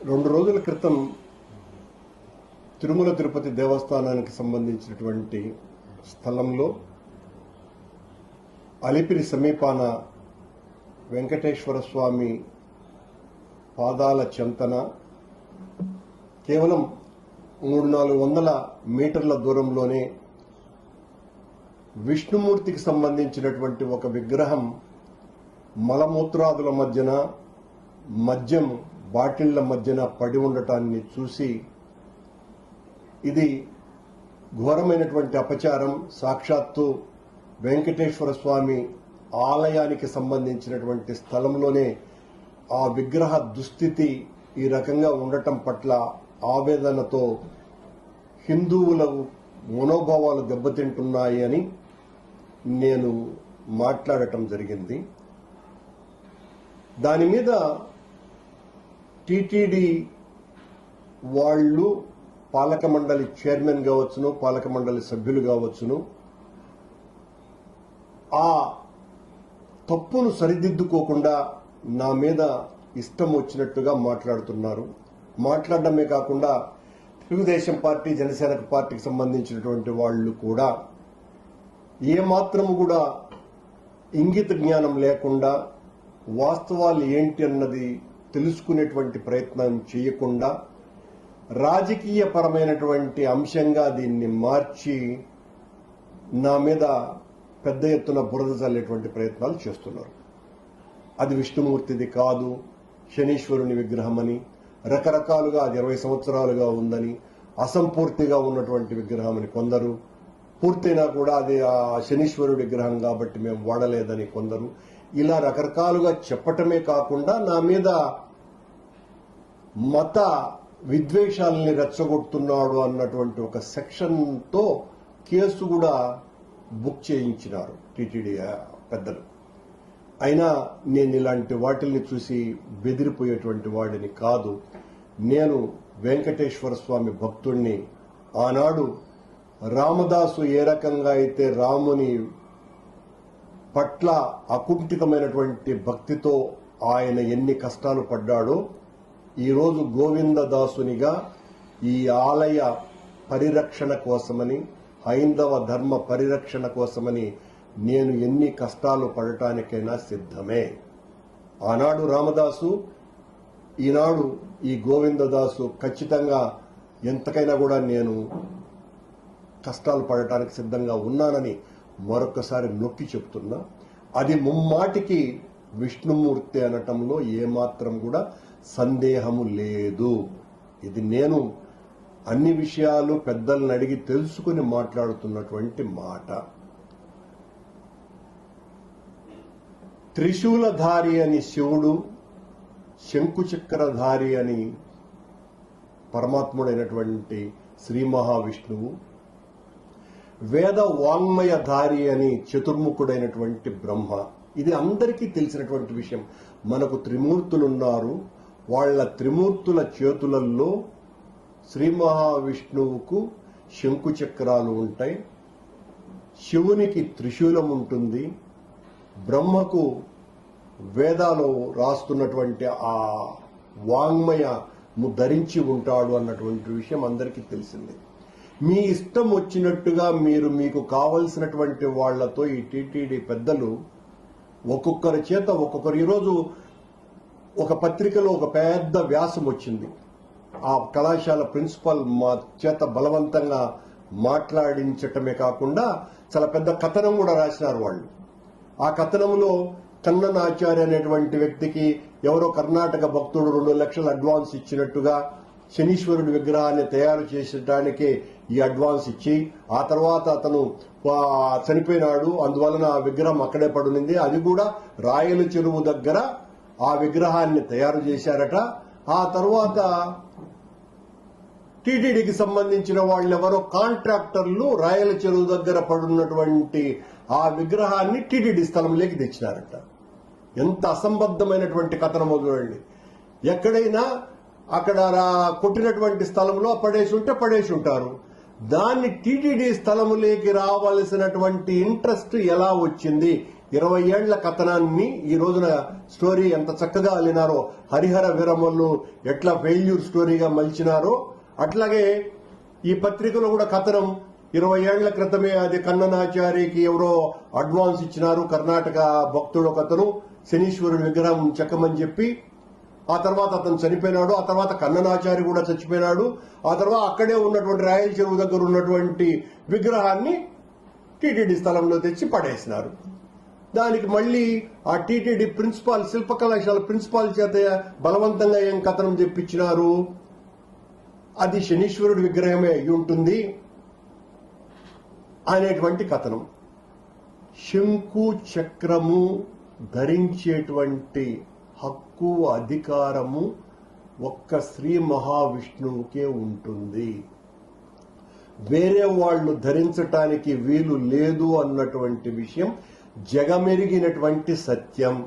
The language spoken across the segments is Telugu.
రెండు రోజుల క్రితం తిరుమల తిరుపతి దేవస్థానానికి సంబంధించినటువంటి స్థలంలో అలిపిరి సమీపాన వెంకటేశ్వర స్వామి పాదాల చెంతన కేవలం మూడు నాలుగు వందల మీటర్ల దూరంలోనే విష్ణుమూర్తికి సంబంధించినటువంటి ఒక విగ్రహం మలమూత్రాదుల మధ్యన మద్యం బాటిళ్ళ మధ్యన పడి ఉండటాన్ని చూసి ఇది ఘోరమైనటువంటి అపచారం సాక్షాత్తు వెంకటేశ్వర స్వామి ఆలయానికి సంబంధించినటువంటి స్థలంలోనే ఆ విగ్రహ దుస్థితి ఈ రకంగా ఉండటం పట్ల ఆవేదనతో హిందువుల మనోభావాలు దెబ్బతింటున్నాయి అని నేను మాట్లాడటం జరిగింది. దాని మీద టీటీడీ వాళ్ళు పాలక మండలి చైర్మన్ కావచ్చును పాలక మండలి సభ్యులు కావచ్చును. ఆ తప్పును సరిదిద్దుకోకుండా నా మీద ఇష్టం వచ్చినట్టుగా మాట్లాడుతున్నారు. మాట్లాడడమే కాకుండా తెలుగుదేశం పార్టీ జనసేన పార్టీకి సంబంధించినటువంటి వాళ్ళు కూడా ఏమాత్రము కూడా ఇంగిత జ్ఞానం లేకుండా వాస్తవాలు ఏంటి అన్నది తెలుసుకునేటువంటి ప్రయత్నం చేయకుండా రాజకీయ పరమైనటువంటి అంశంగా దీన్ని మార్చి నా మీద పెద్ద ఎత్తున బురద చల్లేటువంటి ప్రయత్నాలు చేస్తున్నారు. అది విష్ణుమూర్తిది కాదు శనీశ్వరుని విగ్రహమని రకరకాలుగా అది ఇరవై సంవత్సరాలుగా ఉందని అసంపూర్తిగా ఉన్నటువంటి విగ్రహం అని కొందరు పూర్తయినా కూడా అది ఆ శనీశ్వరుడి విగ్రహం కాబట్టి మేము వాడలేదని కొందరు ఇలా రకరకాలుగా చెప్పటమే కాకుండా నా మీద మత విద్వేషాలని రెచ్చగొడుతున్నాడు అన్నటువంటి ఒక సెక్షన్తో కేసు కూడా బుక్ చేయించినారు టీటీడీ పెద్దలు. అయినా నేను ఇలాంటి వాటిల్ని చూసి బెదిరిపోయేటువంటి వాడిని కాదు. నేను వెంకటేశ్వర స్వామి భక్తుణ్ణి. ఆనాడు రామదాసు ఏ రకంగా అయితే రాముని పట్ల అకుంఠితమైనటువంటి భక్తితో ఆయన ఎన్ని కష్టాలు పడ్డాడో ఈరోజు గోవిందదాసునిగా ఈ ఆలయ పరిరక్షణ కోసమని హైందవ ధర్మ పరిరక్షణ కోసమని నేను ఎన్ని కష్టాలు పడటానికైనా సిద్ధమే. ఆనాడు రామదాసు ఈనాడు ఈ గోవిందదాసు ఖచ్చితంగా ఎంతకైనా కూడా నేను కష్టాలు పడటానికి సిద్ధంగా ఉన్నానని మరొకసారి నొక్కి చెప్తున్నా. అది ముమ్మాటికి విష్ణుమూర్తి అనటంలో ఏమాత్రం కూడా సందేహము లేదు. ఇది నేను అన్ని విషయాలు పెద్దలను అడిగి తెలుసుకుని మాట్లాడుతున్నటువంటి మాట. త్రిశూలధారి అని శివుడు శంకుచక్రధారి అని పరమాత్ముడైనటువంటి శ్రీ మహావిష్ణువు వేద వాంగ్మయధారి అని చతుర్ముఖుడైనటువంటి బ్రహ్మ. ఇది అందరికీ తెలిసినటువంటి విషయం. మనకు త్రిమూర్తులున్నారు. వాళ్ళ త్రిమూర్తుల చేతులలో శ్రీ మహావిష్ణువుకు శంకు చక్రాలు ఉంటాయి. శివునికి త్రిశూలం ఉంటుంది. బ్రహ్మకు వేదాలు రాస్తున్నటువంటి ఆ వాంగ్మయము ధరించి ఉంటాడు అన్నటువంటి విషయం అందరికీ తెలిసిందే. మీ ఇష్టం వచ్చినట్టుగా మీరు మీకు కావలసినటువంటి వాళ్ళతో ఈ టీటీడీ పెద్దలు ఒక్కొక్కరి చేత ఒక్కొక్కరు. ఈరోజు ఒక పత్రికలో ఒక పెద్ద వ్యాసం వచ్చింది. ఆ కళాశాల ప్రిన్సిపల్ మా చేత బలవంతంగా మాట్లాడించటమే కాకుండా చాలా పెద్ద కథనం కూడా రాసినారు వాళ్ళు. ఆ కథనంలో కన్నన్ ఆచార్య అనేటువంటి వ్యక్తికి ఎవరో కర్ణాటక భక్తుడు రెండు లక్షల అడ్వాన్స్ ఇచ్చినట్టుగా శనీశ్వరుడి విగ్రహాన్ని తయారు చేసడానికే ఈ అడ్వాన్స్ ఇచ్చి ఆ తర్వాత అతను చనిపోయినాడు. అందువలన ఆ విగ్రహం అక్కడే పడునింది అది కూడా రాయల చెరువు దగ్గర ఆ విగ్రహాన్ని తయారు చేశారట. ఆ తర్వాత టీటీడీకి సంబంధించిన వాళ్ళెవరో కాంట్రాక్టర్లు రాయల చెరువు దగ్గర పడున్నటువంటి ఆ విగ్రహాన్ని టీటీడీ స్థలంలోకి తెచ్చినారట. ఎంత అసంబద్ధమైనటువంటి కథనమో చూడండి. ఎక్కడైనా అక్కడ రా- కొట్టినటువంటి స్థలంలో పడేసి ఉంటే పడేసి ఉంటారు దాన్ని టీటీడీ స్థలములోకి రావాల్సినటువంటి ఇంట్రెస్ట్ ఎలా వచ్చింది? ఇరవై ఏళ్ళ కథనాన్ని ఈ రోజున స్టోరీ ఎంత చక్కగా అల్లినారో హరిహర విరమల్లు ఎట్లా ఫెయిల్యూర్ స్టోరీగా మలిచినారో అట్లాగే ఈ పత్రికలో కూడా కథనం ఇరవై ఏళ్ళ క్రితమే అది కన్ననాచారికి ఎవరో అడ్వాన్స్ ఇచ్చినారు కర్ణాటక భక్తుడు ఒకతను శనీశ్వరుడి విగ్రహం చెక్కమని చెప్పి ఆ తర్వాత అతను చనిపోయినాడు ఆ తర్వాత కన్ననాచారి కూడా చచ్చిపోయినాడు ఆ తర్వాత అక్కడే ఉన్నటువంటి రాయల చెరువు దగ్గర ఉన్నటువంటి విగ్రహాన్ని టీటీడీ స్థలంలో తెచ్చి పడేసినారు. దానికి మళ్ళీ ఆ టీటీడీ ప్రిన్సిపాల్ శిల్ప కళాశాల ప్రిన్సిపాల్ చేత బలవంతంగా ఏం కథనం చెప్పించినారు అది శనీశ్వరుడి విగ్రహమే అయి ఉంటుంది అనేటువంటి కథనం. శంకు చక్రము ధరించేటువంటి హక్కు అధికారము ఒక్క శ్రీ మహావిష్ణువుకే ఉంటుంది. వేరే వాళ్ళు ధరించటానికి వీలు లేదు అన్నటువంటి విషయం జగమెరిగినటువంటి సత్యం.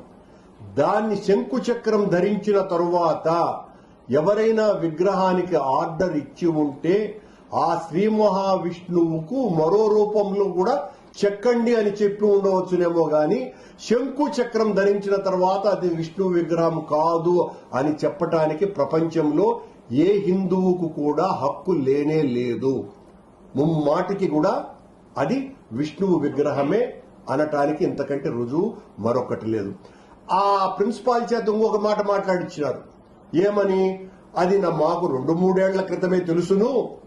దాన్ని శంకుచక్రం ధరించిన తరువాత ఎవరైనా విగ్రహానికి ఆర్డర్ ఇచ్చి ఉంటే ఆ శ్రీ మహావిష్ణువుకు మరో రూపంలో కూడా చెక్కండి అని చెప్పి ఉండవచ్చునేమో గాని శంకు చక్రం ధరించిన తర్వాత అది విష్ణు విగ్రహం కాదు అని చెప్పటానికి ప్రపంచంలో ఏ హిందువుకు కూడా హక్కు లేనే లేదు. ముమ్మాటికి కూడా అది విష్ణువు విగ్రహమే అనటానికి ఇంతకంటే రుజువు మరొకటి లేదు. ఆ ప్రిన్సిపాల్ చేత ఇంకొక మాట మాట్లాడిచ్చినారు. ఏమని? అది నా మాకు రెండు మూడేళ్ళ క్రితమే తెలుసును.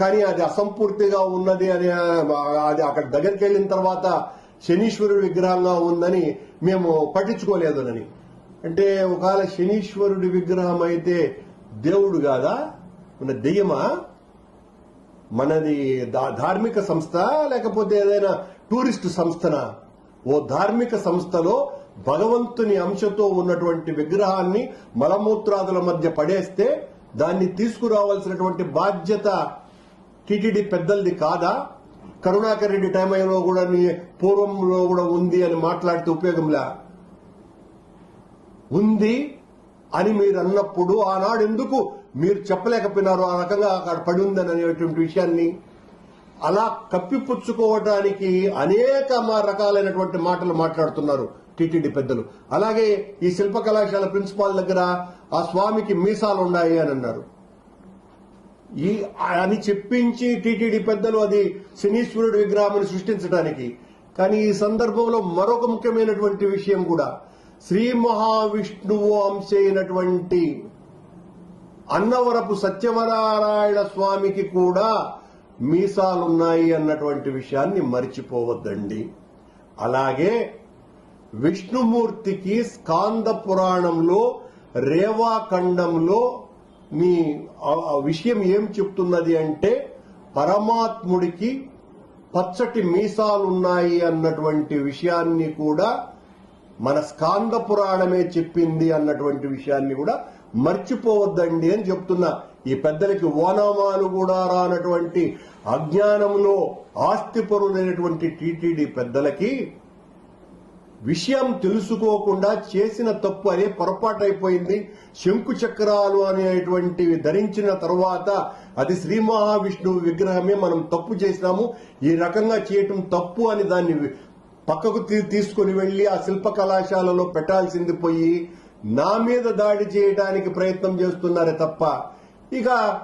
కానీ అది అసంపూర్తిగా ఉన్నది అని అది అక్కడ దగ్గరికి వెళ్ళిన తర్వాత శనీశ్వరుడి విగ్రహంగా ఉందని మేము పట్టించుకోలేదునని. అంటే ఒకవేళ శనీశ్వరుడి విగ్రహం అయితే దేవుడు కాదా? మన దెయ్యమా? మనది ధార్మిక సంస్థ లేకపోతే ఏదైనా టూరిస్ట్ సంస్థనా? ఓ ధార్మిక సంస్థలో భగవంతుని అంశతో ఉన్నటువంటి విగ్రహాన్ని మలమూత్రాదుల మధ్య పడేస్తే దాన్ని తీసుకురావాల్సినటువంటి బాధ్యత టీటీడీ పెద్దలది కాదా? కరుణాకర్ రెడ్డి టైంలో కూడా నీ- పూర్వంలో కూడా ఉంది అని మాట్లాడితే ఉపయోగంలా? ఉంది అని మీరు అన్నప్పుడు ఆనాడు ఎందుకు మీరు చెప్పలేకపోయినారు? ఆ రకంగా అక్కడ పడి ఉందని అనేటువంటి విషయాన్ని అలా కప్పిపుచ్చుకోవడానికి అనేక మా రకాలైనటువంటి మాటలు మాట్లాడుతున్నారు టీటీడీ పెద్దలు. అలాగే ఈ శిల్ప కళాశాల ప్రిన్సిపాల్ దగ్గర ఆ స్వామికి మీసాలు ఉన్నాయి అని అన్నారు. ఈ అని చెప్పించి టీటీడీ పెద్దలు అది శనీశ్వరుడి విగ్రహాన్ని సృష్టించడానికి. కానీ ఈ సందర్భంలో మరొక ముఖ్యమైనటువంటి విషయం కూడా. శ్రీ మహావిష్ణువు అంశ అయినటువంటి అన్నవరపు సత్యవనారాయణ స్వామికి కూడా మీసాలున్నాయి అన్నటువంటి విషయాన్ని మర్చిపోవద్దండి. అలాగే విష్ణుమూర్తికి స్కాంద పురాణంలో రేవాఖండంలో మీ విషయం ఏం చెప్తున్నది అంటే పరమాత్ముడికి పచ్చటి మీసాలున్నాయి అన్నటువంటి విషయాన్ని కూడా మన స్కాంద పురాణమే చెప్పింది అన్నటువంటి విషయాన్ని కూడా మర్చిపోవద్దండి అని చెప్తున్నా. ఈ పెద్దలకి ఓనామాలు కూడా రానటువంటి అజ్ఞానంలో ఆస్తిపరులైనటువంటి టీటీడీ పెద్దలకి విషయం తెలుసుకోకుండా చేసిన తప్పు అనే పొరపాటు అయిపోయింది శంకు చక్రాలు అనేటువంటివి ధరించిన తర్వాత అది శ్రీ మహావిష్ణువు విగ్రహమే మనం తప్పు చేసినాము. ఈ రకంగా చేయటం తప్పు అని దాన్ని పక్కకు తీ- తీసుకొని వెళ్ళి ఆ శిల్ప కళాశాలలో పెట్టాల్సింది పోయి నా మీద దాడి చేయడానికి ప్రయత్నం చేస్తున్నారే తప్ప. ఇక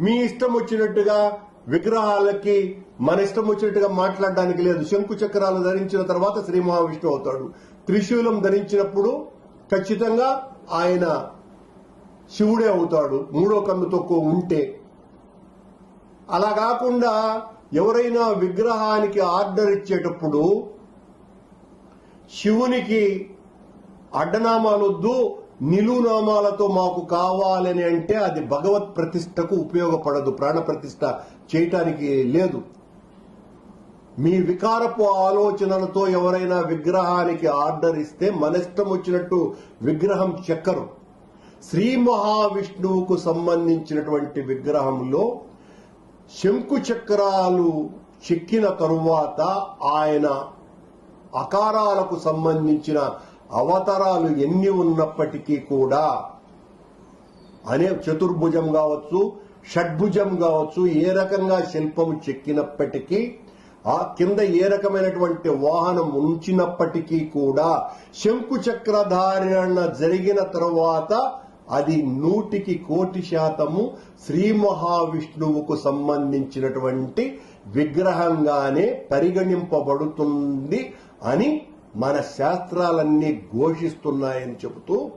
మీ ఇష్టం వచ్చినట్టుగా విగ్రహాలకి మన ఇష్టం వచ్చినట్టుగా మాట్లాడడానికి లేదు. శంకు చక్రాలు ధరించిన తర్వాత శ్రీ మహావిష్ణువు అవుతాడు. త్రిశూలం ధరించినప్పుడు ఖచ్చితంగా ఆయన శివుడే అవుతాడు. మూడో కన్ను తక్కువ ఉంటే. అలా కాకుండా ఎవరైనా విగ్రహానికి ఆర్డర్ ఇచ్చేటప్పుడు శివునికి అడ్డనామాలొద్దు నిలునామాలతో మాకు కావాలని అంటే అది భగవత్ ప్రతిష్టకు ఉపయోగపడదు ప్రాణ ప్రతిష్ట చేయటానికి లేదు. మీ వికారపు ఆలోచనలతో ఎవరైనా విగ్రహానికి ఆర్డర్ ఇస్తే మన ఇష్టం వచ్చినట్టు విగ్రహం చెక్కరు. శ్రీ మహావిష్ణువుకు సంబంధించినటువంటి విగ్రహంలో శంకు చక్రాలు చెక్కిన తరువాత ఆయన అకారాలకు సంబంధించిన అవతారాలు ఎన్ని ఉన్నప్పటికీ కూడా అనే చతుర్భుజం కావచ్చు షడ్భుజం కావచ్చు ఏ రకంగా శిల్పం చెక్కినప్పటికీ ఆ కింద ఏ రకమైనటువంటి వాహనం ఉంచినప్పటికీ కూడా శంకు చక్రధారణ జరిగిన తరువాత అది నూటికి కోటి శాతము శ్రీ మహావిష్ణువుకు సంబంధించినటువంటి విగ్రహంగానే పరిగణింపబడుతుంది అని మన శాస్త్రాలన్నీ ఘోషిస్తున్నాయని చెబుతూ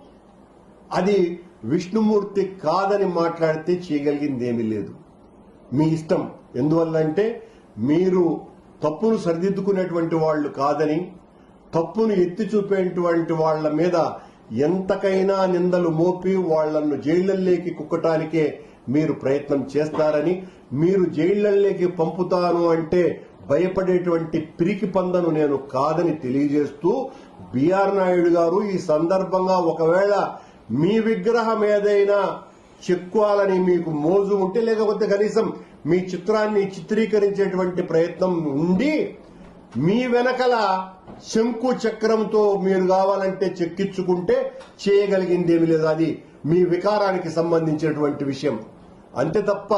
అది విష్ణుమూర్తి కాదని మాట్లాడితే చేయగలిగింది ఏమీ లేదు. మీ ఇష్టం. ఎందువల్లంటే మీరు తప్పును సరిదిద్దుకునేటువంటి వాళ్ళు కాదని తప్పును ఎత్తి చూపేటువంటి వాళ్ళ మీద ఎంతకైనా నిందలు మోపి వాళ్ళను జైళ్ళల్లోకి కుక్కటానికే మీరు ప్రయత్నం చేస్తారని మీరు జైళ్ళల్లోకి పంపుతాను అంటే భయపడేటువంటి పిరికి పందను నేను కాదని తెలియజేస్తూ బిఆర్ నాయుడు గారు ఈ సందర్భంగా ఒకవేళ మీ విగ్రహం ఏదైనా చెక్కాలని మీకు మోజు ఉంటే లేకపోతే కనీసం మీ చిత్రాన్ని చిత్రీకరించేటువంటి ప్రయత్నం ఉండి మీ వెనకల శంకు చక్రంతో మీరు కావాలంటే చెక్కించుకుంటే చేయగలిగింది ఏమి లేదు అది మీ వికారానికి సంబంధించినటువంటి విషయం. అంతే తప్ప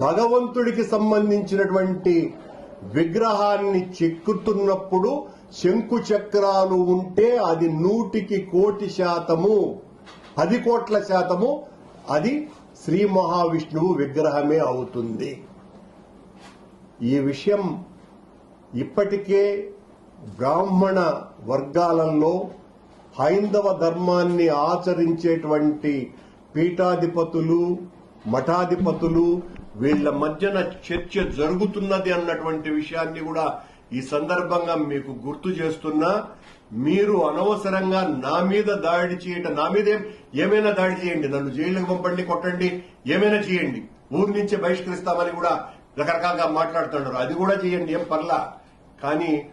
భగవంతుడికి సంబంధించినటువంటి విగ్రహాన్ని చెక్కుతున్నప్పుడు శంకు చక్రాలు ఉంటే అది నూటికి కోటి శాతము. పది కోట్ల శాతము. అది శ్రీ మహావిష్ణువు విగ్రహమే అవుతుంది. ఈ విషయం ఇప్పటికే బ్రాహ్మణ వర్గాలలో హైందవ ధర్మాన్ని ఆచరించేటువంటి పీఠాధిపతులు మఠాధిపతులు వీళ్ళ మధ్యన చర్చ జరుగుతున్నది అన్నటువంటి విషయాన్ని కూడా ఈ సందర్భంగా మీకు గుర్తు చేస్తున్నా. మీరు అనవసరంగా నా మీద దాడి చేయటం నా మీద ఏమైనా దాడి చేయండి. నన్ను జైలుకు పంపండి కొట్టండి ఏమైనా చేయండి. ఊరి నుంచి బహిష్కరిస్తామని కూడా రకరకాలుగా మాట్లాడుతున్నారు. అది కూడా చేయండి ఏం పర్లా. కానీ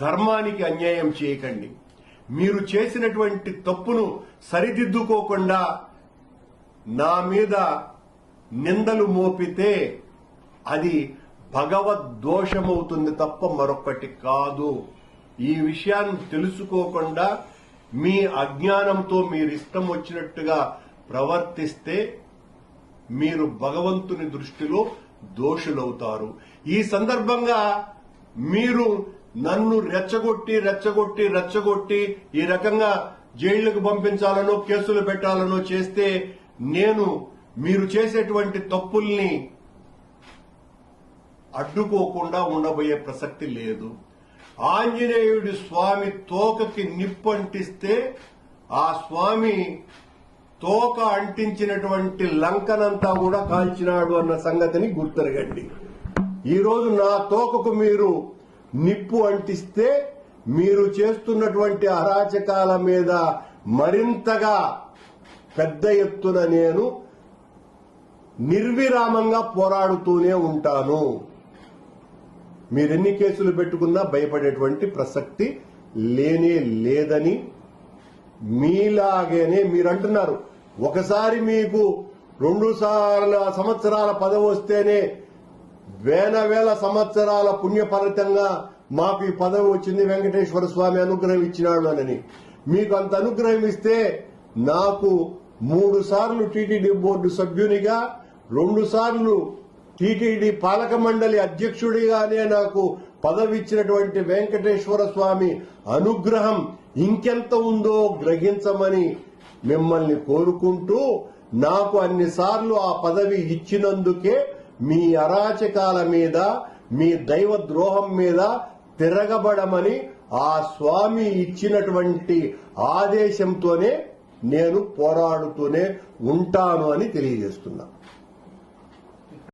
ధర్మానికి అన్యాయం చేయకండి. మీరు చేసినటువంటి తప్పును సరిదిద్దుకోకుండా నా మీద నిందలు మోపితే అది భగవద్దోషమవుతుంది తప్ప మరొకటి కాదు. ఈ విషయాన్ని తెలుసుకోకుండా మీ అజ్ఞానంతో మీరు ఇష్టం వచ్చినట్టుగా ప్రవర్తిస్తే మీరు భగవంతుని దృష్టిలో దోషులవుతారు. ఈ సందర్భంగా మీరు నన్ను రెచ్చగొట్టి రెచ్చగొట్టి రెచ్చగొట్టి ఈ రకంగా జైళ్ళకు పంపించాలనో కేసులు పెట్టాలనో చేస్తే నేను మీరు చేసేటువంటి తప్పుల్ని అడ్డుకోకుండా ఉండబోయే ప్రసక్తి లేదు. ఆంజనేయుడి స్వామి తోకకి నిప్పు అంటిస్తే ఆ స్వామి తోక అంటించినటువంటి లంకనంతా కూడా కాల్చినాడు అన్న సంగతిని గుర్తెరగండి. ఈరోజు నా తోకకు మీరు నిప్పు అంటిస్తే మీరు చేస్తున్నటువంటి అరాచకాల మీద మరింతగా పెద్ద ఎత్తున నేను నిర్విరామంగా పోరాడుతూనే ఉంటాను. మీరెన్ని కేసులు పెట్టుకున్నా భయపడేటువంటి ప్రసక్తి లేనే లేదని మీలాగేనే మీరు అంటున్నారు ఒకసారి మీకు రెండు సార్ల సంవత్సరాల పదవి వస్తేనే వేల వేల సంవత్సరాల పుణ్యఫలితంగా మాకు ఈ పదవి వచ్చింది వెంకటేశ్వర స్వామి అనుగ్రహం ఇచ్చినాడు అని. మీకు అంత అనుగ్రహం ఇస్తే నాకు మూడు సార్లు టీటీడీ బోర్డు సభ్యునిగా రెండు సార్లు టీటీడీ పాలక మండలి అధ్యక్షుడిగానే నాకు పదవి ఇచ్చినటువంటి వెంకటేశ్వర స్వామి అనుగ్రహం ఇంకెంత ఉందో గ్రహించమని మిమ్మల్ని కోరుకుంటూ నాకు అన్నిసార్లు ఆ పదవి ఇచ్చినందుకే మీ అరాచకాల మీద మీ దైవ ద్రోహం మీద తిరగబడమని ఆ స్వామి ఇచ్చినటువంటి ఆదేశంతోనే నేను పోరాడుతూనే ఉంటాను అని తెలియజేస్తున్నా.